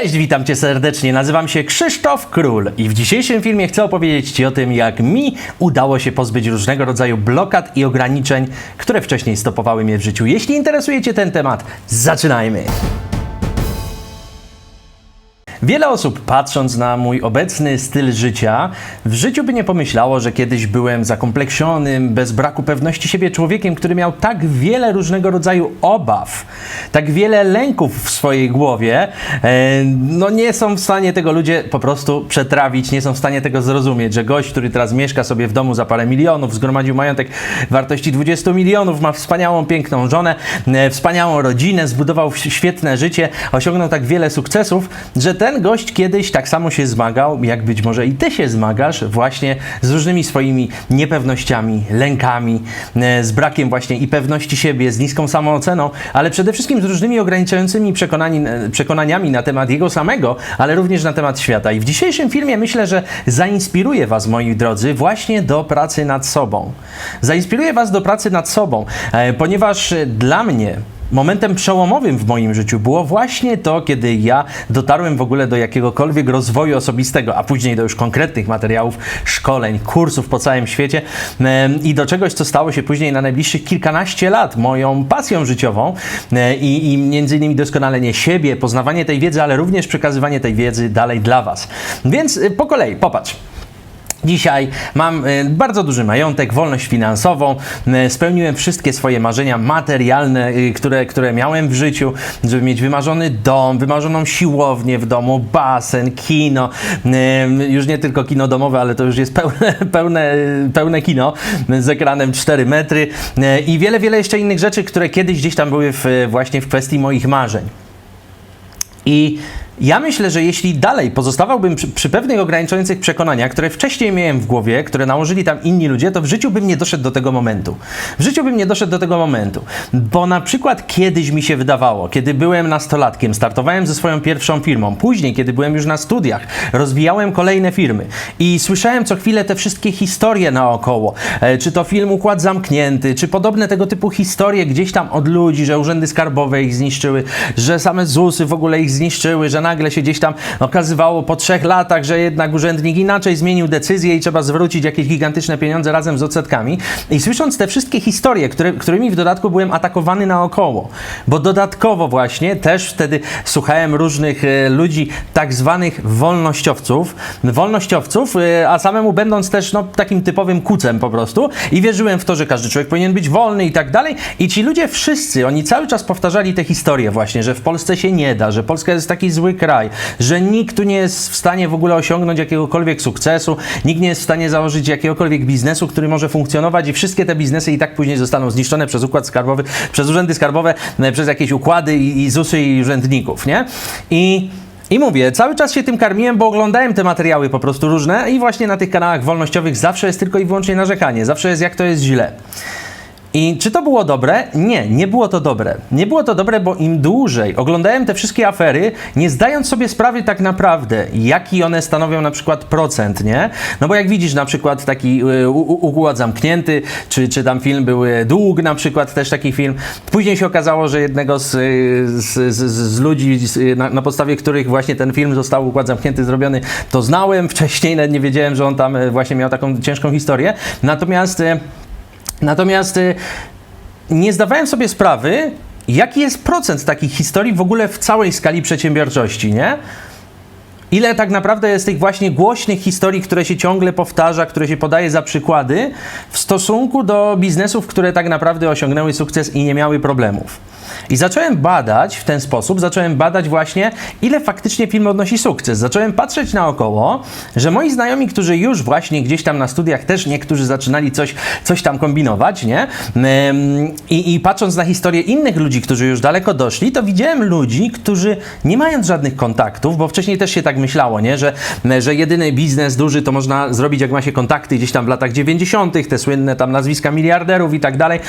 Cześć, witam Cię serdecznie. Nazywam się Krzysztof Król i w dzisiejszym filmie chcę opowiedzieć Ci o tym, jak mi udało się pozbyć różnego rodzaju blokad i ograniczeń, które wcześniej stopowały mnie w życiu. Jeśli interesuje Cię ten temat, zaczynajmy! Wiele osób, patrząc na mój obecny styl życia, w życiu by nie pomyślało, że kiedyś byłem zakompleksionym, bez braku pewności siebie człowiekiem, który miał tak wiele różnego rodzaju obaw, tak wiele lęków w swojej głowie. E, no nie są w stanie tego ludzie po prostu przetrawić, nie są w stanie tego zrozumieć, że gość, który teraz mieszka sobie w domu za parę milionów, zgromadził majątek wartości 20 milionów, ma wspaniałą, piękną żonę, e, wspaniałą rodzinę, zbudował świetne życie, osiągnął tak wiele sukcesów, że ten gość kiedyś tak samo się zmagał, jak być może i ty się zmagasz, właśnie z różnymi swoimi niepewnościami, lękami, e, z brakiem właśnie i pewności siebie, z niską samooceną, ale przede wszystkim z różnymi ograniczającymi e, przekonaniami na temat jego samego, ale również na temat świata. I w dzisiejszym filmie myślę, że zainspiruje Was, moi drodzy, właśnie do pracy nad sobą. Zainspiruje Was do pracy nad sobą, e, ponieważ dla mnie Momentem przełomowym w moim życiu było właśnie to, kiedy ja dotarłem w ogóle do jakiegokolwiek rozwoju osobistego, a później do już konkretnych materiałów, szkoleń, kursów po całym świecie i do czegoś, co stało się później na najbliższych kilkanaście lat moją pasją życiową e, i, i między innymi doskonalenie siebie, poznawanie tej wiedzy, ale również przekazywanie tej wiedzy dalej dla Was. Więc e, po kolei, popatrz. Dzisiaj mam e, bardzo duży majątek, wolność finansową, e, spełniłem wszystkie swoje marzenia materialne, e, które, które miałem w życiu, żeby mieć wymarzony dom, wymarzoną siłownię w domu, basen, kino, już nie tylko kino domowe, ale to już jest pełne, pełne, pełne kino z ekranem 4 metry. I wiele, wiele jeszcze innych rzeczy, które kiedyś gdzieś tam były w, właśnie w kwestii moich marzeń. I ja myślę, że jeśli dalej pozostawałbym przy, przy, pewnych ograniczających przekonaniach, które wcześniej miałem w głowie, które nałożyli tam inni ludzie, to w życiu bym nie doszedł do tego momentu. W życiu bym nie doszedł do tego momentu. Bo na przykład kiedyś mi się wydawało, kiedy byłem nastolatkiem, startowałem ze swoją pierwszą firmą, później, kiedy byłem już na studiach, rozwijałem kolejne firmy i słyszałem co chwilę te wszystkie historie naokoło. E, czy to film Układ Zamknięty, czy podobne tego typu historie gdzieś tam od ludzi, że urzędy skarbowe ich zniszczyły, że same ZUSy w ogóle ich zniszczyły, że nagle się gdzieś tam okazywało po trzech latach, że jednak urzędnik inaczej zmienił decyzję i trzeba zwrócić jakieś gigantyczne pieniądze razem z odsetkami. I słysząc te wszystkie historie, które, którymi w dodatku byłem atakowany naokoło, bo dodatkowo właśnie też wtedy słuchałem różnych e, ludzi, tak zwanych wolnościowców, wolnościowców, e, a samemu będąc też no, takim typowym kucem po prostu i wierzyłem w to, że każdy człowiek powinien być wolny i tak dalej. I ci ludzie wszyscy, oni cały czas powtarzali te historie właśnie, że w Polsce się nie da, że Polska jest taki zły kraj, że nikt tu nie jest w stanie w ogóle osiągnąć jakiegokolwiek sukcesu, nikt nie jest w stanie założyć jakiegokolwiek biznesu, który może funkcjonować i wszystkie te biznesy i tak później zostaną zniszczone przez układ skarbowy, przez urzędy skarbowe, e, przez jakieś układy i, i ZUSy i urzędników, nie? I i mówię, cały czas się tym karmiłem, bo oglądałem te materiały po prostu różne i właśnie na tych kanałach wolnościowych zawsze jest tylko i wyłącznie narzekanie, zawsze jest jak to jest źle. I czy to było dobre? Nie, nie było to dobre. Nie było to dobre, bo im dłużej oglądałem te wszystkie afery, nie zdając sobie sprawy tak naprawdę, jaki one stanowią na przykład procent, nie? No bo jak widzisz na przykład taki y, układ zamknięty, czy, czy tam film był y, Dług na przykład, też taki film. Później się okazało, że jednego z, y, z, z, z ludzi, na, na, podstawie których właśnie ten film został układ zamknięty zrobiony, to znałem. Wcześniej nawet nie wiedziałem, że on tam właśnie miał taką ciężką historię. Natomiast Natomiast y, nie zdawałem sobie sprawy, jaki jest procent takich historii w ogóle w całej skali przedsiębiorczości, nie? Ile tak naprawdę jest tych właśnie głośnych historii, które się ciągle powtarza, które się podaje za przykłady w stosunku do biznesów, które tak naprawdę osiągnęły sukces i nie miały problemów. I zacząłem badać w ten sposób, zacząłem badać właśnie, ile faktycznie film odnosi sukces. Zacząłem patrzeć naokoło, że moi znajomi, którzy już właśnie gdzieś tam na studiach też niektórzy zaczynali coś, coś tam kombinować, nie? I, I patrząc na historię innych ludzi, którzy już daleko doszli, to widziałem ludzi, którzy nie mając żadnych kontaktów, bo wcześniej też się tak myślało, nie? Że, że jedyny biznes duży to można zrobić, jak ma się kontakty gdzieś tam w latach 90., te słynne tam nazwiska miliarderów i tak dalej.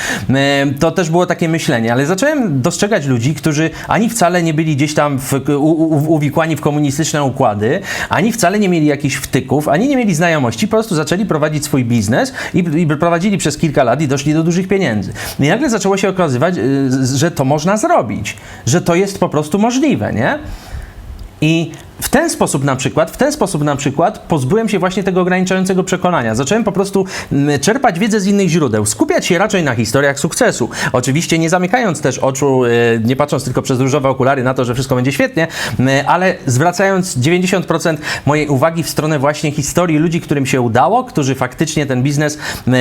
To też było takie myślenie, ale zacząłem dostrzegać ludzi, którzy ani wcale nie byli gdzieś tam w, u, u, uwikłani w komunistyczne układy, ani wcale nie mieli jakichś wtyków, ani nie mieli znajomości, po prostu zaczęli prowadzić swój biznes i, i prowadzili przez kilka lat i doszli do dużych pieniędzy. I nagle zaczęło się okazywać, y, że to można zrobić, że to jest po prostu możliwe, nie? I w ten sposób na przykład, w ten sposób na przykład pozbyłem się właśnie tego ograniczającego przekonania. Zacząłem po prostu mm, czerpać wiedzę z innych źródeł, skupiać się raczej na historiach sukcesu. Oczywiście nie zamykając też oczu, e, nie patrząc tylko przez różowe okulary na to, że wszystko będzie świetnie, ale zwracając 90% mojej uwagi w stronę właśnie historii ludzi, którym się udało, którzy faktycznie ten biznes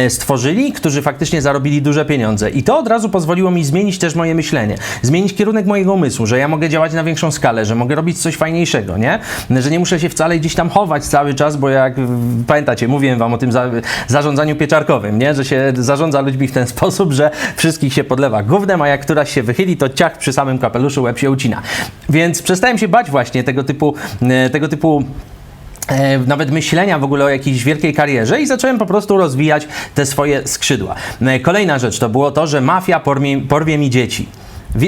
stworzyli, którzy faktycznie zarobili duże pieniądze. I to od razu pozwoliło mi zmienić też moje myślenie, zmienić kierunek mojego umysłu, że ja mogę działać na większą skalę, że mogę robić coś fajniejszego, nie? Że nie muszę się wcale gdzieś tam chować cały czas, bo jak pamiętacie, mówiłem wam o tym za, zarządzaniu pieczarkowym, nie? Że się zarządza ludźmi w ten sposób, że wszystkich się podlewa gównem, a jak któraś się wychyli, to ciach przy samym kapeluszu łeb się ucina. Więc przestałem się bać właśnie tego typu, e, tego typu e, nawet myślenia w ogóle o jakiejś wielkiej karierze i zacząłem po prostu rozwijać te swoje skrzydła. E, Kolejna rzecz to było to, że mafia porwie, porwie mi dzieci.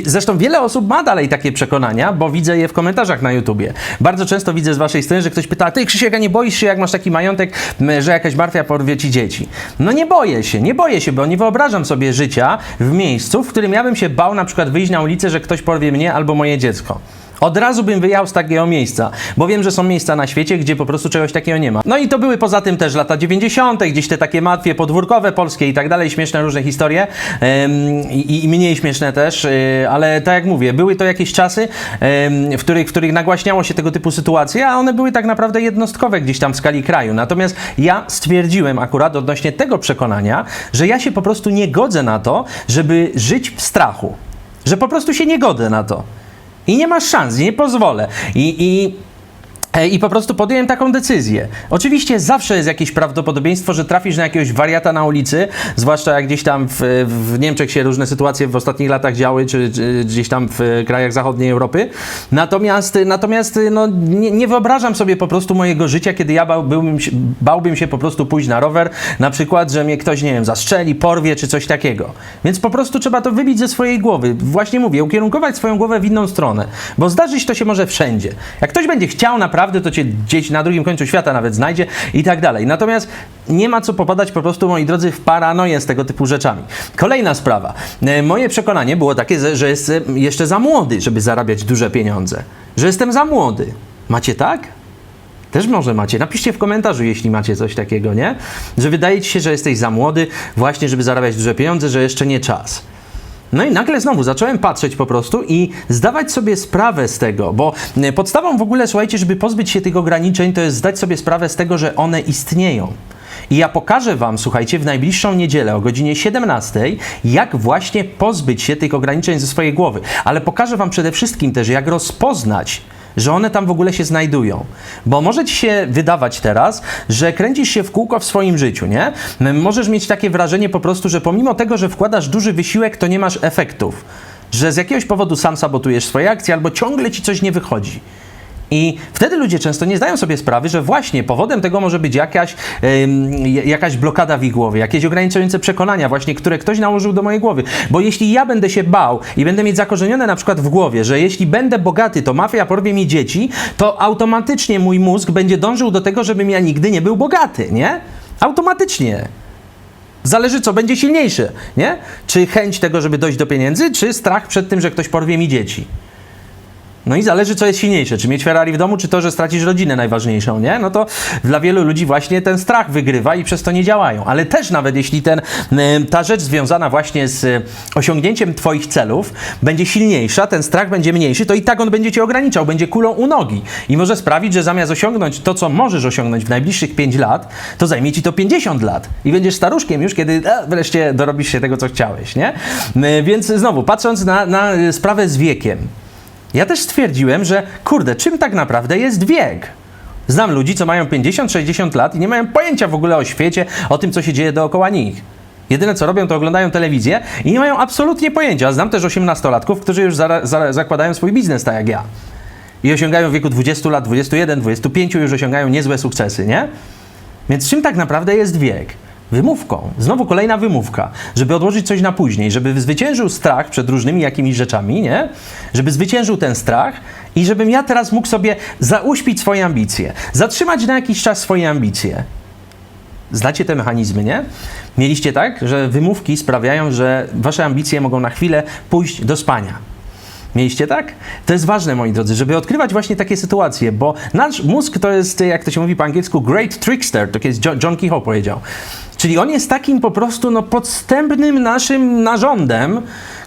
Zresztą wiele osób ma dalej takie przekonania, bo widzę je w komentarzach na YouTubie. Bardzo często widzę z waszej strony, że ktoś pyta, ty Krzysiek, a nie boisz się, jak masz taki majątek, że jakaś mafia porwie ci dzieci? No nie boję się, nie boję się, bo nie wyobrażam sobie życia w miejscu, w którym ja bym się bał na przykład wyjść na ulicę, że ktoś porwie mnie albo moje dziecko. Od razu bym wyjechał z takiego miejsca, bo wiem, że są miejsca na świecie, gdzie po prostu czegoś takiego nie ma. No i to były poza tym też lata 90., gdzieś te takie matwie podwórkowe polskie i tak dalej, śmieszne różne historie i, mniej śmieszne też, y, ale tak jak mówię, były to jakieś czasy, w, których, w których nagłaśniało się tego typu sytuacje, a one były tak naprawdę jednostkowe gdzieś tam w skali kraju. Natomiast ja stwierdziłem akurat odnośnie tego przekonania, że ja się po prostu nie godzę na to, żeby żyć w strachu. Że po prostu się nie godzę na to. I nie masz szans, nie pozwolę. I, i, I po prostu podjąłem taką decyzję. Oczywiście zawsze jest jakieś prawdopodobieństwo, że trafisz na jakiegoś wariata na ulicy, zwłaszcza jak gdzieś tam w, w Niemczech się różne sytuacje w ostatnich latach działy, czy, czy gdzieś tam w krajach zachodniej Europy. Natomiast, natomiast no, nie, nie wyobrażam sobie po prostu mojego życia, kiedy ja bałbym się, bałbym się po prostu pójść na rower, na przykład, że mnie ktoś, nie wiem, zastrzeli, porwie, czy coś takiego. Więc po prostu trzeba to wybić ze swojej głowy. Właśnie mówię, ukierunkować swoją głowę w inną stronę, bo zdarzyć to się może wszędzie. Jak ktoś będzie chciał naprawdę, to cię gdzieś na drugim końcu świata nawet znajdzie i tak dalej. Natomiast nie ma co popadać po prostu, moi drodzy, w paranoję z tego typu rzeczami. Kolejna sprawa. E, Moje przekonanie było takie, że jestem jeszcze za młody, żeby zarabiać duże pieniądze. Że jestem za młody. Macie tak? Też może macie. Napiszcie w komentarzu, jeśli macie coś takiego, nie? Że wydaje ci się, że jesteś za młody, właśnie, żeby zarabiać duże pieniądze, że jeszcze nie czas. No i nagle znowu zacząłem patrzeć po prostu i zdawać sobie sprawę z tego, bo e, podstawą w ogóle, słuchajcie, żeby pozbyć się tych ograniczeń, to jest zdać sobie sprawę z tego, że one istnieją. I ja pokażę Wam, słuchajcie, w najbliższą niedzielę o godzinie 17, jak właśnie pozbyć się tych ograniczeń ze swojej głowy. Ale pokażę Wam przede wszystkim też, jak rozpoznać, że one tam w ogóle się znajdują. Bo może ci się wydawać teraz, że kręcisz się w kółko w swoim życiu, nie? Możesz mieć takie wrażenie po prostu, że pomimo tego, że wkładasz duży wysiłek, to nie masz efektów. Że z jakiegoś powodu sam sabotujesz swoje akcje albo ciągle ci coś nie wychodzi. I wtedy ludzie często nie zdają sobie sprawy, że właśnie powodem tego może być jakaś, ym, jakaś blokada w ich głowie, jakieś ograniczające przekonania, właśnie, które ktoś nałożył do mojej głowy. Bo jeśli ja będę się bał i będę mieć zakorzenione na przykład w głowie, że jeśli będę bogaty, to mafia porwie mi dzieci, to automatycznie mój mózg będzie dążył do tego, żebym ja nigdy nie był bogaty, nie? Automatycznie. Zależy, co będzie silniejsze, nie? Czy chęć tego, żeby dojść do pieniędzy, czy strach przed tym, że ktoś porwie mi dzieci. No i zależy, co jest silniejsze. Czy mieć Ferrari w domu, czy to, że stracisz rodzinę najważniejszą, nie? No to dla wielu ludzi właśnie ten strach wygrywa i przez to nie działają. Ale też nawet jeśli ten, y, ta rzecz związana właśnie z y, osiągnięciem Twoich celów będzie silniejsza, ten strach będzie mniejszy, to i tak on będzie Cię ograniczał, będzie kulą u nogi. I może sprawić, że zamiast osiągnąć to, co możesz osiągnąć w najbliższych 5 lat, to zajmie Ci to 50 lat. I będziesz staruszkiem już, kiedy e, wreszcie dorobisz się tego, co chciałeś, nie? Y, Więc znowu, patrząc na, na sprawę z wiekiem, ja też stwierdziłem, że kurde, czym tak naprawdę jest wiek? Znam ludzi, co mają 50-60 lat i nie mają pojęcia w ogóle o świecie, o tym, co się dzieje dookoła nich. Jedyne co robią, to oglądają telewizję i nie mają absolutnie pojęcia. Znam też 18-latków, którzy już zara, zara, zakładają swój biznes, tak jak ja. I osiągają w wieku 20 lat, 21, 25, już osiągają niezłe sukcesy, nie? Więc czym tak naprawdę jest wiek? Wymówką. Znowu kolejna wymówka, żeby odłożyć coś na później, żeby zwyciężył strach przed różnymi jakimiś rzeczami, nie? Żeby zwyciężył ten strach i żebym ja teraz mógł sobie zauśpić swoje ambicje, zatrzymać na jakiś czas swoje ambicje. Znacie te mechanizmy, nie? Mieliście tak, że wymówki sprawiają, że wasze ambicje mogą na chwilę pójść do spania. Mieliście tak? To jest ważne, moi drodzy, żeby odkrywać właśnie takie sytuacje, bo nasz mózg to jest, jak to się mówi po angielsku, great trickster, to Jo- John Kehoe powiedział. Czyli on jest takim po prostu no, podstępnym naszym narządem,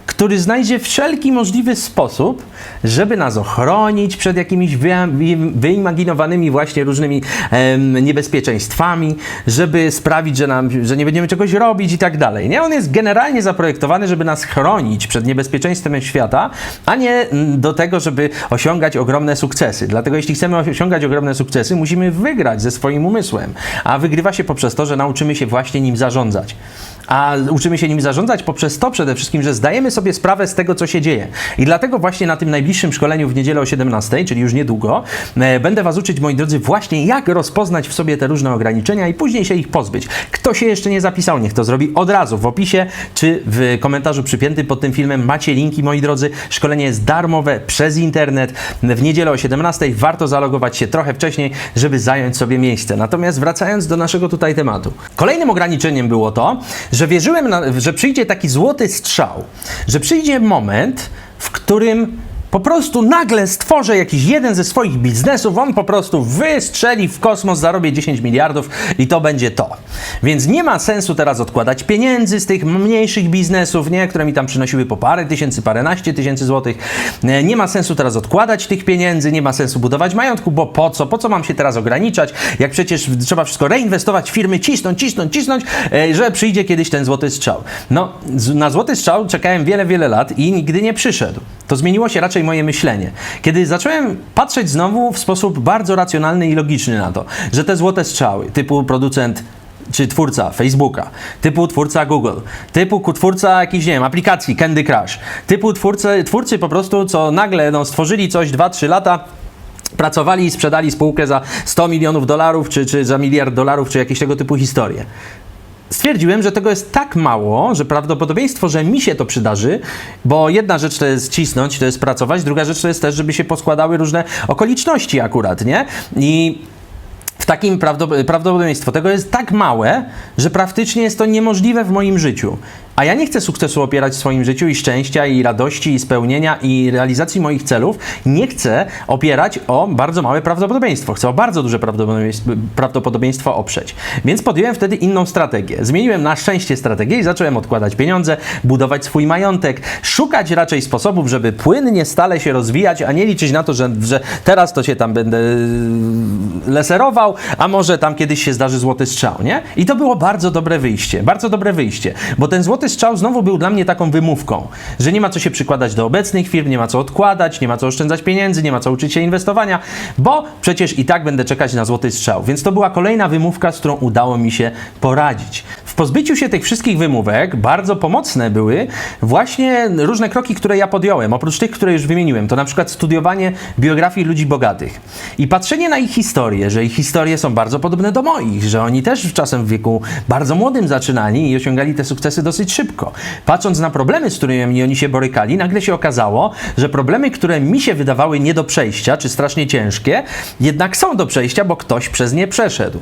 który znajdzie wszelki możliwy sposób, żeby nas ochronić przed jakimiś wy, wy, wyimaginowanymi właśnie różnymi em, niebezpieczeństwami, żeby sprawić, że, nam, że nie będziemy czegoś robić i tak dalej. Nie? On jest generalnie zaprojektowany, żeby nas chronić przed niebezpieczeństwem świata, a nie mm, do tego, żeby osiągać ogromne sukcesy. Dlatego jeśli chcemy osiągać ogromne sukcesy, musimy wygrać ze swoim umysłem. A wygrywa się poprzez to, że nauczymy się właśnie nim zarządzać. A uczymy się nim zarządzać poprzez to przede wszystkim, że zdajemy sobie sprawę z tego, co się dzieje. I dlatego właśnie na tym najbliższym szkoleniu w niedzielę o 17, czyli już niedługo, e, będę Was uczyć, moi drodzy, właśnie jak rozpoznać w sobie te różne ograniczenia i później się ich pozbyć. Kto się jeszcze nie zapisał, niech to zrobi od razu w opisie czy w komentarzu przypiętym pod tym filmem. Macie linki, moi drodzy. Szkolenie jest darmowe przez internet. W niedzielę o 17 warto zalogować się trochę wcześniej, żeby zająć sobie miejsce. Natomiast wracając do naszego tutaj tematu. Kolejnym ograniczeniem było to, że wierzyłem, na, że przyjdzie taki złoty strzał, że przyjdzie moment, w którym po prostu nagle stworzę jakiś jeden ze swoich biznesów, on po prostu wystrzeli w kosmos, zarobię 10 miliardów i to będzie to. Więc nie ma sensu teraz odkładać pieniędzy z tych mniejszych biznesów, nie, które mi tam przynosiły po parę tysięcy, paręnaście tysięcy złotych. Nie, Nie ma sensu teraz odkładać tych pieniędzy, nie ma sensu budować majątku, bo po co? Po co mam się teraz ograniczać? Jak przecież trzeba wszystko reinwestować firmy, cisnąć, cisnąć, cisnąć, e, że przyjdzie kiedyś ten złoty strzał. No, na złoty strzał czekałem wiele, wiele lat i nigdy nie przyszedł. To zmieniło się raczej moje myślenie. Kiedy zacząłem patrzeć znowu w sposób bardzo racjonalny i logiczny na to, że te złote strzały, typu producent czy twórca Facebooka, typu twórca Google, typu twórca jakiejś, nie wiem, aplikacji Candy Crush, typu twórcy, twórcy po prostu, co nagle no, stworzyli coś 2-3 lata, pracowali i sprzedali spółkę za 100 milionów dolarów, czy, czy za miliard dolarów, czy jakieś tego typu historie stwierdziłem, że tego jest tak mało, że prawdopodobieństwo, że mi się to przydarzy, bo jedna rzecz to jest cisnąć, to jest pracować, druga rzecz to jest też, żeby się poskładały różne okoliczności akurat, nie? I w takim prawdopodobieństwo tego jest tak małe, że praktycznie jest to niemożliwe w moim życiu. A ja nie chcę sukcesu opierać w swoim życiu i szczęścia, i radości, i spełnienia, i realizacji moich celów. Nie chcę opierać o bardzo małe prawdopodobieństwo. Chcę o bardzo duże prawdopodobieństwo, oprzeć. Więc podjąłem wtedy inną strategię. Zmieniłem na szczęście strategię i zacząłem odkładać pieniądze, budować swój majątek, szukać raczej sposobów, żeby płynnie stale się rozwijać, a nie liczyć na to, że, że teraz to się tam będę leserował, a może tam kiedyś się zdarzy złoty strzał, nie? I to było bardzo dobre wyjście, bardzo dobre wyjście, bo ten złoty strzał znowu był dla mnie taką wymówką, że nie ma co się przykładać do obecnych firm, nie ma co odkładać, nie ma co oszczędzać pieniędzy, nie ma co uczyć się inwestowania, bo przecież i tak będę czekać na złoty strzał. Więc to była kolejna wymówka, z którą udało mi się poradzić. W pozbyciu się tych wszystkich wymówek bardzo pomocne były właśnie różne kroki, które ja podjąłem. Oprócz tych, które już wymieniłem, to na przykład studiowanie biografii ludzi bogatych i patrzenie na ich historię, że ich historie są bardzo podobne do moich, że oni też czasem w wieku bardzo młodym zaczynali i osiągali te sukcesy dosyć szybko. Patrząc na problemy, z którymi oni się borykali, nagle się okazało, że problemy, które mi się wydawały nie do przejścia, czy strasznie ciężkie, jednak są do przejścia, bo ktoś przez nie przeszedł.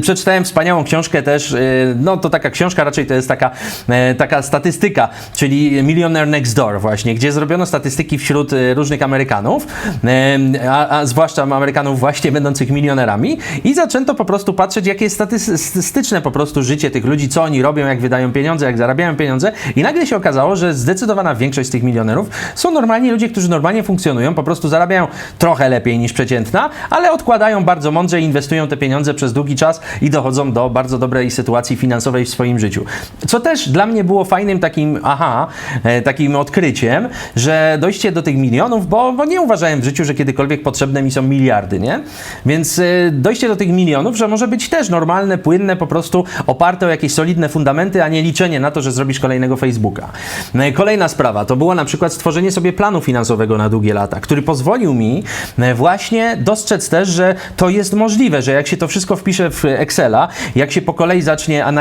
Przeczytałem wspaniałą książkę też, y, no to taka książka raczej to jest taka, e, taka statystyka, czyli Millionaire Next Door właśnie, gdzie zrobiono statystyki wśród e, różnych Amerykanów, e, a, a zwłaszcza Amerykanów właśnie będących milionerami i zaczęto po prostu patrzeć, jakie jest statystyczne po prostu życie tych ludzi, co oni robią, jak wydają pieniądze, jak zarabiają pieniądze i nagle się okazało, że zdecydowana większość z tych milionerów są normalni ludzie, którzy normalnie funkcjonują, po prostu zarabiają trochę lepiej niż przeciętna, ale odkładają bardzo mądrze inwestują te pieniądze przez długi czas i dochodzą do bardzo dobrej sytuacji finansowej w swoim życiu. Co też dla mnie było fajnym takim, aha, e, takim odkryciem, że dojście do tych milionów, bo, bo nie uważałem w życiu, że kiedykolwiek potrzebne mi są miliardy, nie? Więc e, dojście do tych milionów, że może być też normalne, płynne, po prostu oparte o jakieś solidne fundamenty, a nie liczenie na to, że zrobisz kolejnego Facebooka. No Kolejna sprawa to było na przykład stworzenie sobie planu finansowego na długie lata, który pozwolił mi e, właśnie dostrzec też, że to jest możliwe, że jak się to wszystko wpisze w Excela, jak się po kolei zacznie analizować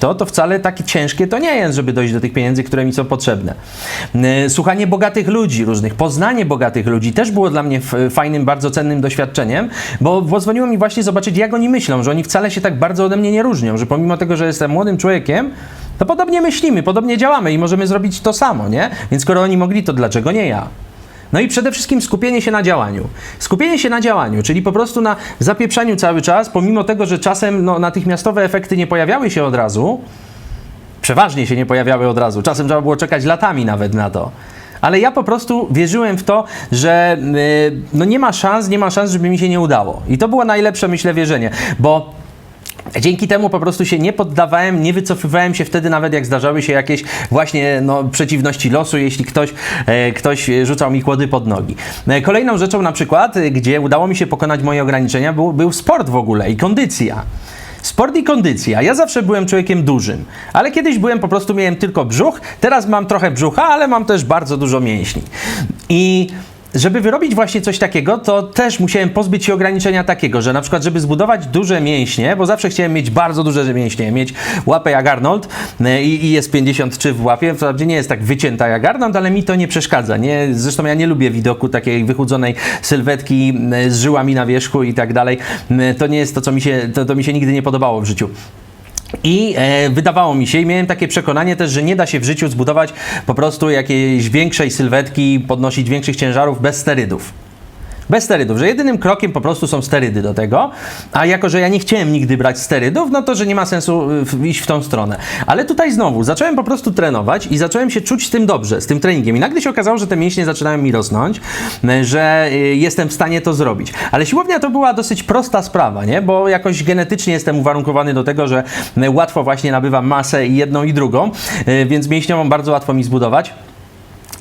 to, to wcale takie ciężkie to nie jest, żeby dojść do tych pieniędzy, które mi są potrzebne. E, Słuchanie bogatych ludzi, różnych, poznanie bogatych ludzi też było dla mnie fajnym, bardzo cennym doświadczeniem, bo pozwoliło mi właśnie zobaczyć, jak oni myślą, że oni wcale się tak bardzo ode mnie nie różnią, że pomimo tego, że jestem młodym człowiekiem, No podobnie myślimy, podobnie działamy i możemy zrobić to samo, nie? Więc skoro oni mogli, to dlaczego nie ja? No i przede wszystkim skupienie się na działaniu. Skupienie się na działaniu, czyli po prostu na zapieprzaniu cały czas, pomimo tego, że czasem no, natychmiastowe efekty nie pojawiały się od razu, przeważnie się nie pojawiały od razu, czasem trzeba było czekać latami nawet na to. Ale ja po prostu wierzyłem w to, że yy, no nie ma szans, nie ma szans, żeby mi się nie udało. I to było najlepsze, myślę, wierzenie, bo Dzięki temu po prostu się nie poddawałem, nie wycofywałem się wtedy nawet jak zdarzały się jakieś właśnie no, przeciwności losu, jeśli ktoś, e, ktoś rzucał mi kłody pod nogi. E, Kolejną rzeczą na przykład, e, gdzie udało mi się pokonać moje ograniczenia, był, był sport w ogóle i kondycja. Sport i kondycja. Ja zawsze byłem człowiekiem dużym, ale kiedyś byłem po prostu, miałem tylko brzuch, teraz mam trochę brzucha, ale mam też bardzo dużo mięśni. I żeby wyrobić właśnie coś takiego, to też musiałem pozbyć się ograniczenia takiego, że na przykład, żeby zbudować duże mięśnie, bo zawsze chciałem mieć bardzo duże mięśnie, mieć łapę jak Arnold e, i, i jest 53 w łapie, wprawdzie nie jest tak wycięta jak Arnold, ale mi to nie przeszkadza. Nie? Zresztą ja nie lubię widoku takiej wychudzonej sylwetki e, z żyłami na wierzchu i tak dalej. E, To nie jest to, co mi się, to, to mi się nigdy nie podobało w życiu. I e, wydawało mi się, i miałem takie przekonanie też, że nie da się w życiu zbudować po prostu jakiejś większej sylwetki, podnosić większych ciężarów bez sterydów. Bez sterydów, że jedynym krokiem po prostu są sterydy do tego, a jako, że ja nie chciałem nigdy brać sterydów, no to, że nie ma sensu iść w tą stronę. Ale tutaj znowu, zacząłem po prostu trenować i zacząłem się czuć z tym dobrze, z tym treningiem. I nagle się okazało, że te mięśnie zaczynają mi rosnąć, y, że y, jestem w stanie to zrobić. Ale siłownia to była dosyć prosta sprawa, nie? Bo jakoś genetycznie jestem uwarunkowany do tego, że y, łatwo właśnie nabywam masę i jedną i drugą, więc mięśniową bardzo łatwo mi zbudować.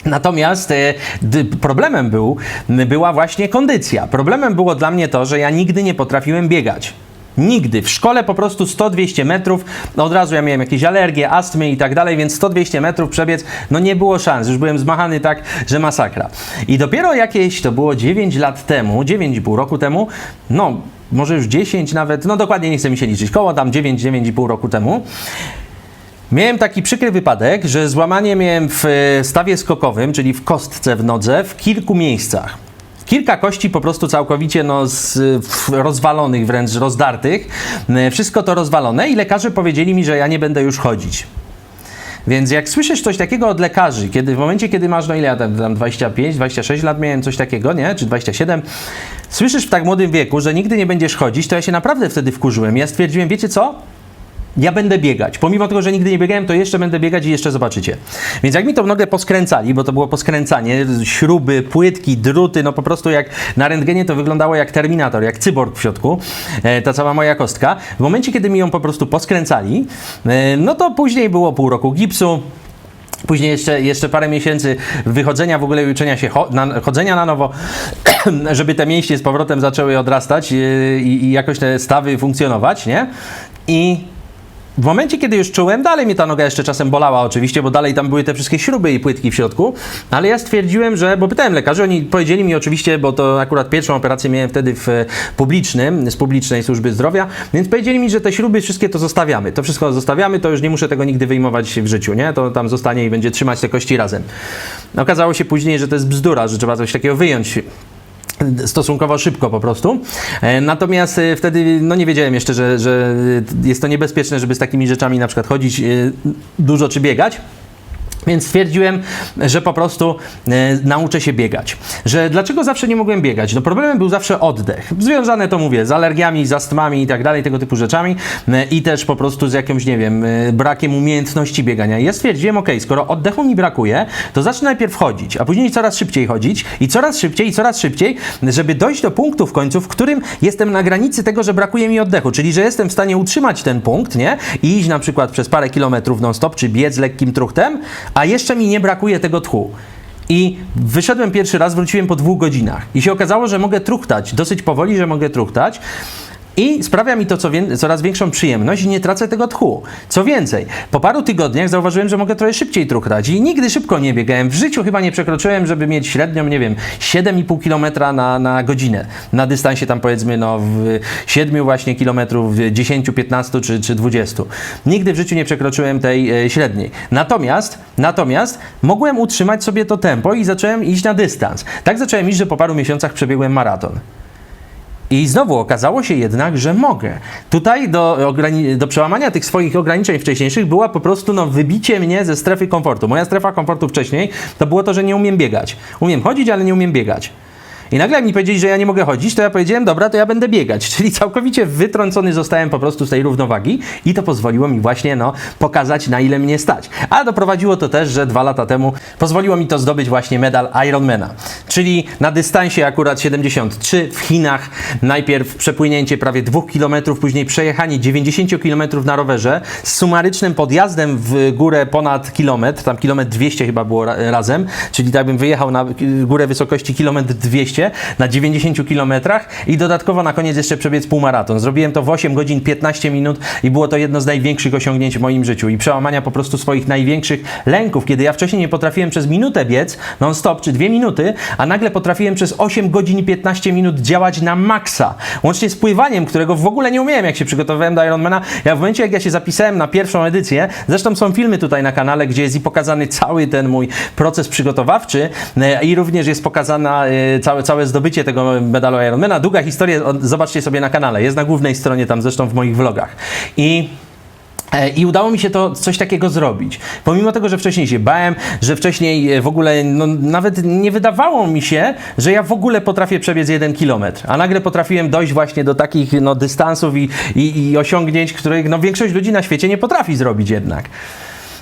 Natomiast d- problemem był, była właśnie kondycja. Problemem było dla mnie to, że ja nigdy nie potrafiłem biegać. Nigdy. W szkole po prostu 100-200 metrów, no od razu ja miałem jakieś alergie, astmy i tak dalej, więc 100-200 metrów przebiec, no nie było szans. Już byłem zmachany tak, że masakra. I dopiero jakieś, to było 9 lat temu, 9,5 roku temu, no może już 10 nawet, no dokładnie nie chcę mi się liczyć, koło tam 9-9,5 roku temu, Miałem taki przykry wypadek, że złamanie miałem w e, stawie skokowym, czyli w kostce w nodze, w kilku miejscach. Kilka kości po prostu całkowicie no, z, rozwalonych, wręcz rozdartych. E, Wszystko to rozwalone i lekarze powiedzieli mi, że ja nie będę już chodzić. Więc jak słyszysz coś takiego od lekarzy, kiedy w momencie, kiedy masz, no ile ja tam 25, 26 lat miałem coś takiego, nie? Czy 27, słyszysz w tak młodym wieku, że nigdy nie będziesz chodzić, to ja się naprawdę wtedy wkurzyłem. Ja stwierdziłem, wiecie co? Ja będę biegać. Pomimo tego, że nigdy nie biegałem, to jeszcze będę biegać i jeszcze zobaczycie. Więc jak mi tą nogę poskręcali, bo to było poskręcanie, śruby, płytki, druty, no po prostu jak na rentgenie to wyglądało jak Terminator, jak cyborg w środku, e, ta cała moja kostka. W momencie, kiedy mi ją po prostu poskręcali, e, no to później było pół roku gipsu, Później jeszcze, jeszcze parę miesięcy wychodzenia w ogóle i uczenia się na, chodzenia na nowo, żeby te mięśnie z powrotem zaczęły odrastać yy, i, i jakoś te stawy funkcjonować, nie? I w momencie, kiedy już czułem, dalej mnie ta noga jeszcze czasem bolała oczywiście, bo dalej tam były te wszystkie śruby i płytki w środku, ale ja stwierdziłem, że, bo pytałem lekarzy, oni powiedzieli mi oczywiście, bo to akurat pierwszą operację miałem wtedy w e, publicznym, z publicznej służby zdrowia, więc powiedzieli mi, że te śruby wszystkie to zostawiamy, to wszystko zostawiamy, to już nie muszę tego nigdy wyjmować w życiu, nie? To tam zostanie i będzie trzymać te kości razem. Okazało się później, że to jest bzdura, że trzeba coś takiego wyjąć stosunkowo szybko po prostu. E, Natomiast e, wtedy no nie wiedziałem jeszcze, że, że jest to niebezpieczne, żeby z takimi rzeczami na przykład chodzić e, dużo czy biegać. Więc stwierdziłem, że po prostu e, nauczę się biegać. Że dlaczego zawsze nie mogłem biegać? No problemem był zawsze oddech. Związane to mówię z alergiami, z astmami i tak dalej, tego typu rzeczami e, i też po prostu z jakimś, nie wiem, e, brakiem umiejętności biegania. I ja stwierdziłem, ok, skoro oddechu mi brakuje, to zacznę najpierw chodzić, a później coraz szybciej chodzić i coraz szybciej i coraz szybciej, żeby dojść do punktu w końcu, w którym jestem na granicy tego, że brakuje mi oddechu, czyli że jestem w stanie utrzymać ten punkt, nie? I iść na przykład przez parę kilometrów non-stop, czy biec lekkim truchtem, a jeszcze mi nie brakuje tego tchu. I wyszedłem pierwszy raz, wróciłem po dwóch godzinach. I się okazało, że mogę truchtać, dosyć powoli, że mogę truchtać. I sprawia mi to co wię- coraz większą przyjemność i nie tracę tego tchu. Co więcej, po paru tygodniach zauważyłem, że mogę trochę szybciej truchtać i nigdy szybko nie biegałem. W życiu chyba nie przekroczyłem, żeby mieć średnią, nie wiem, 7,5 km na, na godzinę. Na dystansie tam powiedzmy no w 7 właśnie kilometrów, w 10, 15 czy, czy 20. Nigdy w życiu nie przekroczyłem tej e, średniej. Natomiast, natomiast mogłem utrzymać sobie to tempo i zacząłem iść na dystans. Tak zacząłem iść, że po paru miesiącach przebiegłem maraton. I znowu okazało się jednak, że mogę. Tutaj do, do przełamania tych swoich ograniczeń wcześniejszych była po prostu no, wybicie mnie ze strefy komfortu. Moja strefa komfortu wcześniej to było to, że nie umiem biegać. Umiem chodzić, ale nie umiem biegać. I nagle jak mi powiedzieli, że ja nie mogę chodzić, to ja powiedziałem, dobra, to ja będę biegać. Czyli całkowicie wytrącony zostałem po prostu z tej równowagi i to pozwoliło mi właśnie no, pokazać, na ile mnie stać. A doprowadziło to też, że dwa lata temu pozwoliło mi to zdobyć właśnie medal Ironmana. Czyli na dystansie akurat 73 w Chinach. Najpierw przepłynięcie prawie 2 km, później przejechanie 90 km na rowerze z sumarycznym podjazdem w górę ponad kilometr, tam kilometr 200 chyba było ra- razem, czyli tak bym wyjechał na górę wysokości kilometr 200 na 90 km i dodatkowo na koniec jeszcze przebiec półmaraton. Zrobiłem to w 8 godzin 15 minut i było to jedno z największych osiągnięć w moim życiu i przełamania po prostu swoich największych lęków, kiedy ja wcześniej nie potrafiłem przez minutę biec non-stop czy dwie minuty, a nagle potrafiłem przez 8 godzin i 15 minut działać na maksa. Łącznie z pływaniem, którego w ogóle nie umiałem, jak się przygotowywałem do Ironmana. Ja w momencie, jak ja się zapisałem na pierwszą edycję, zresztą są filmy tutaj na kanale, gdzie jest i pokazany cały ten mój proces przygotowawczy e, i również jest pokazana e, całe, całe zdobycie tego medalu Ironmana. Długa historia, zobaczcie sobie na kanale, jest na głównej stronie tam zresztą w moich vlogach. I E, I udało mi się to coś takiego zrobić. Pomimo tego, że wcześniej się bałem, że wcześniej e, w ogóle no, nawet nie wydawało mi się, że ja w ogóle potrafię przebiec jeden kilometr. A nagle potrafiłem dojść właśnie do takich no, dystansów i, i, i osiągnięć, których no, większość ludzi na świecie nie potrafi zrobić jednak.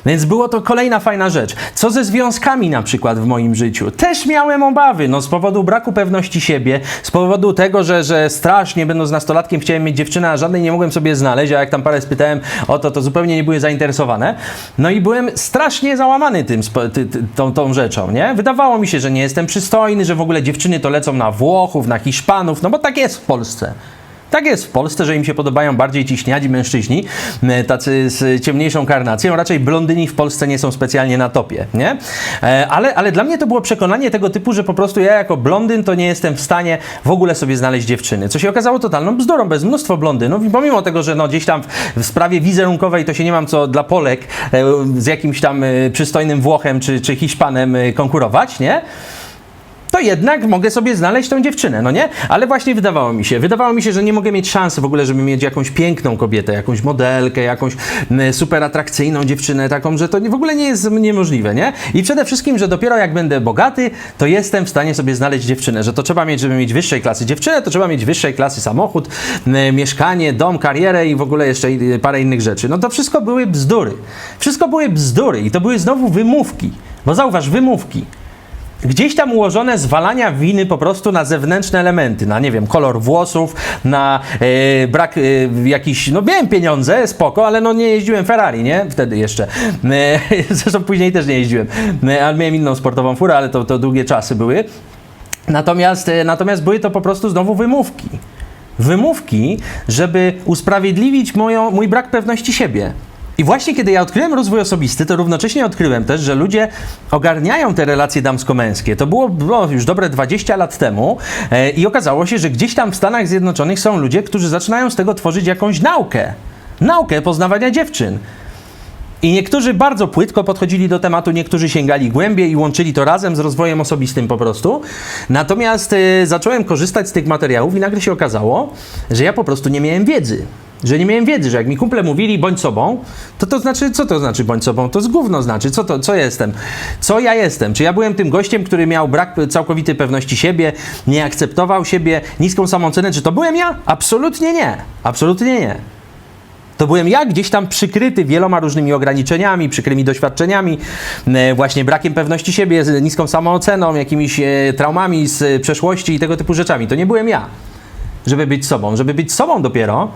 Więc było to kolejna fajna rzecz. Co ze związkami na przykład w moim życiu? Też miałem obawy, no z powodu braku pewności siebie, z powodu tego, że, że strasznie będąc nastolatkiem chciałem mieć dziewczynę, a żadnej nie mogłem sobie znaleźć, a jak tam parę spytałem o to, to zupełnie nie były zainteresowane. No i byłem strasznie załamany tym, ty, ty, tą, tą rzeczą, nie? Wydawało mi się, że nie jestem przystojny, że w ogóle dziewczyny to lecą na Włochów, na Hiszpanów, no bo tak jest w Polsce. Tak jest w Polsce, że im się podobają bardziej ci śniadzi mężczyźni, e, tacy z ciemniejszą karnacją. Raczej blondyni w Polsce nie są specjalnie na topie, nie? E, Ale, ale dla mnie to było przekonanie tego typu, że po prostu ja jako blondyn to nie jestem w stanie w ogóle sobie znaleźć dziewczyny. Co się okazało totalną bzdurą, bez mnóstwo blondynów i pomimo tego, że no gdzieś tam w, sprawie wizerunkowej to się nie mam co dla Polek e, z jakimś tam przystojnym Włochem czy, czy Hiszpanem konkurować, nie? To jednak mogę sobie znaleźć tą dziewczynę, no nie? Ale właśnie wydawało mi się, wydawało mi się, że nie mogę mieć szansy w ogóle, żeby mieć jakąś piękną kobietę, jakąś modelkę, jakąś super atrakcyjną dziewczynę, taką, że to w ogóle nie jest niemożliwe, nie? I przede wszystkim, że dopiero jak będę bogaty, to jestem w stanie sobie znaleźć dziewczynę, że to trzeba mieć, żeby mieć wyższej klasy dziewczynę, to trzeba mieć wyższej klasy samochód, mieszkanie, dom, karierę i w ogóle jeszcze i- parę innych rzeczy. No to wszystko były bzdury. Wszystko były bzdury i to były znowu wymówki. Bo zauważ, wymówki gdzieś tam ułożone zwalania winy po prostu na zewnętrzne elementy, na nie wiem, kolor włosów, na e, brak e, jakichś, no miałem pieniądze, spoko, ale no nie jeździłem Ferrari, nie? Wtedy jeszcze. E, zresztą później też nie jeździłem, e, ale miałem inną sportową furę, ale to, to długie czasy były. Natomiast, e, natomiast były to po prostu znowu wymówki. Wymówki, żeby usprawiedliwić moją, mój brak pewności siebie. I właśnie kiedy ja odkryłem rozwój osobisty, to równocześnie odkryłem też, że ludzie ogarniają te relacje damsko-męskie. To było, było już dobre 20 lat temu e, i okazało się, że gdzieś tam w Stanach Zjednoczonych są ludzie, którzy zaczynają z tego tworzyć jakąś naukę. Naukę poznawania dziewczyn. I niektórzy bardzo płytko podchodzili do tematu, niektórzy sięgali głębiej i łączyli to razem z rozwojem osobistym po prostu. Natomiast y, zacząłem korzystać z tych materiałów i nagle się okazało, że ja po prostu nie miałem wiedzy. Że nie miałem wiedzy, że jak mi kumple mówili bądź sobą, to to znaczy, co to znaczy bądź sobą? To z gówno znaczy, co to, co jestem? Co ja jestem? Czy ja byłem tym gościem, który miał brak całkowitej pewności siebie, nie akceptował siebie, niską samoocenę? Czy to byłem ja? Absolutnie nie. Absolutnie nie. To byłem ja gdzieś tam przykryty wieloma różnymi ograniczeniami, przykrymi doświadczeniami, e, właśnie brakiem pewności siebie, niską samooceną, jakimiś e, traumami z przeszłości i tego typu rzeczami. To nie byłem ja, żeby być sobą. Żeby być sobą dopiero,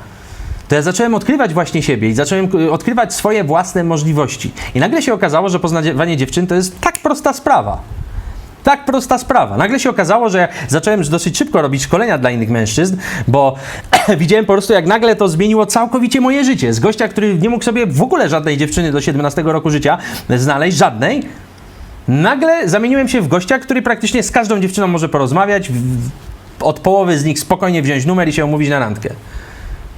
to ja zacząłem odkrywać właśnie siebie i zacząłem e, odkrywać swoje własne możliwości. I nagle się okazało, że poznawanie dziewczyn to jest tak prosta sprawa. Tak prosta sprawa. Nagle się okazało, że ja zacząłem dosyć szybko robić szkolenia dla innych mężczyzn, bo widziałem po prostu, jak nagle to zmieniło całkowicie moje życie. Z gościa, który nie mógł sobie w ogóle żadnej dziewczyny do 17 roku życia znaleźć, żadnej, nagle zamieniłem się w gościa, który praktycznie z każdą dziewczyną może porozmawiać, od połowy z nich spokojnie wziąć numer i się umówić na randkę.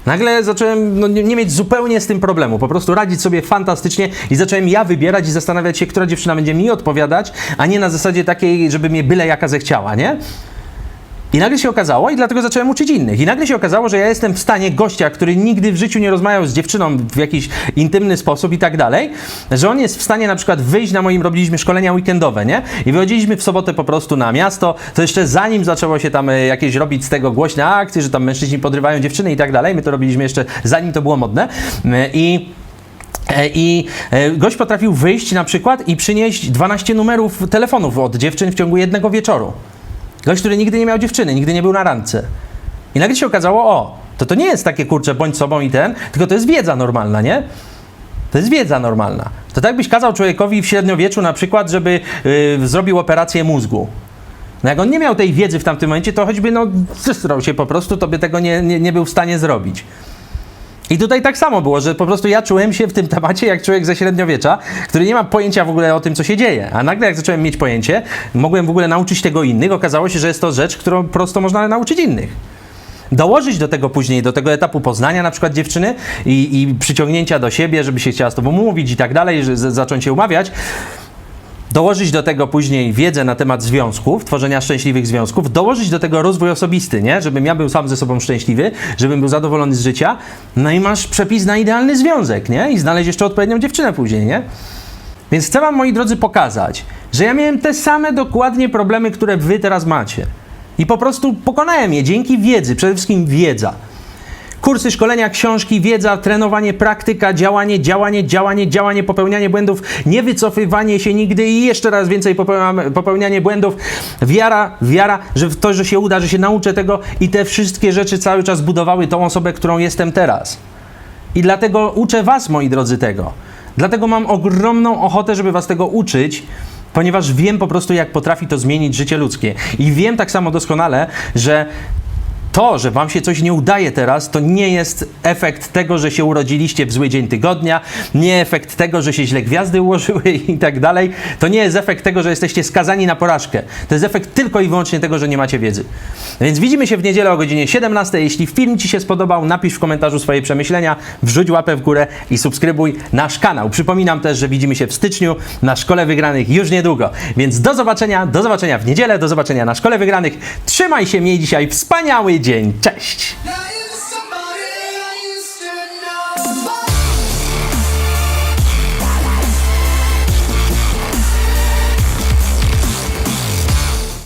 Nagle zacząłem no, nie, mieć zupełnie z tym problemu, po prostu radzić sobie fantastycznie i zacząłem ja wybierać i zastanawiać się, która dziewczyna będzie mi odpowiadać, a nie na zasadzie takiej, żeby mnie byle jaka zechciała, nie? I nagle się okazało, i dlatego zacząłem uczyć innych. I nagle się okazało, że ja jestem w stanie gościa, który nigdy w życiu nie rozmawiał z dziewczyną w jakiś intymny sposób i tak dalej, że on jest w stanie na przykład wyjść na moim, robiliśmy szkolenia weekendowe, nie? I wychodziliśmy w sobotę po prostu na miasto, to jeszcze zanim zaczęło się tam e, jakieś robić z tego głośne akcje, że tam mężczyźni podrywają dziewczyny i tak dalej, my to robiliśmy jeszcze zanim to było modne. E, I E, I gość potrafił wyjść na przykład i przynieść 12 numerów telefonów od dziewczyn w ciągu jednego wieczoru. Gość, który nigdy nie miał dziewczyny, nigdy nie był na randce. I nagle się okazało, o, to to nie jest takie kurcze bądź sobą i ten, tylko to jest wiedza normalna, nie? To jest wiedza normalna. To tak byś kazał człowiekowi w średniowieczu na przykład, żeby y, zrobił operację mózgu. No jak on nie miał tej wiedzy w tamtym momencie, to choćby no zesrał się po prostu, to by tego nie, nie, nie był w stanie zrobić. I tutaj tak samo było, że po prostu ja czułem się w tym temacie jak człowiek ze średniowiecza, który nie ma pojęcia w ogóle o tym, co się dzieje. A nagle jak zacząłem mieć pojęcie, mogłem w ogóle nauczyć tego innych, okazało się, że jest to rzecz, którą prosto można nauczyć innych. Dołożyć do tego później, do tego etapu poznania na przykład dziewczyny i, i przyciągnięcia do siebie, żeby się chciała z tobą mówić i tak dalej, że zacząć się umawiać, dołożyć do tego później wiedzę na temat związków, tworzenia szczęśliwych związków, dołożyć do tego rozwój osobisty, nie? Żebym ja był sam ze sobą szczęśliwy, żebym był zadowolony z życia, no i masz przepis na idealny związek, nie? I znaleźć jeszcze odpowiednią dziewczynę później, nie? Więc chcę wam, moi drodzy, pokazać, że ja miałem te same dokładnie problemy, które wy teraz macie. I po prostu pokonałem je dzięki wiedzy, przede wszystkim wiedza. Kursy, szkolenia, książki, wiedza, trenowanie, praktyka, działanie, działanie, działanie, działanie, popełnianie błędów, nie wycofywanie się nigdy i jeszcze raz więcej popełnianie błędów, wiara, wiara, że w to, że się uda, że się nauczę tego i te wszystkie rzeczy cały czas budowały tą osobę, którą jestem teraz. I dlatego uczę Was, moi drodzy, tego. Dlatego mam ogromną ochotę, żeby Was tego uczyć, ponieważ wiem po prostu, jak potrafi to zmienić życie ludzkie. I wiem tak samo doskonale, że to, że wam się coś nie udaje teraz, to nie jest efekt tego, że się urodziliście w zły dzień tygodnia, nie efekt tego, że się źle gwiazdy ułożyły i tak dalej. To nie jest efekt tego, że jesteście skazani na porażkę. To jest efekt tylko i wyłącznie tego, że nie macie wiedzy. Więc widzimy się w niedzielę o godzinie 17. Jeśli film Ci się spodobał, napisz w komentarzu swoje przemyślenia, wrzuć łapę w górę i subskrybuj nasz kanał. Przypominam też, że widzimy się w styczniu na Szkole Wygranych już niedługo. Więc do zobaczenia, do zobaczenia w niedzielę, do zobaczenia na Szkole Wygranych. Trzymaj się, miej dzisiaj wspaniały tydzień. Cześć!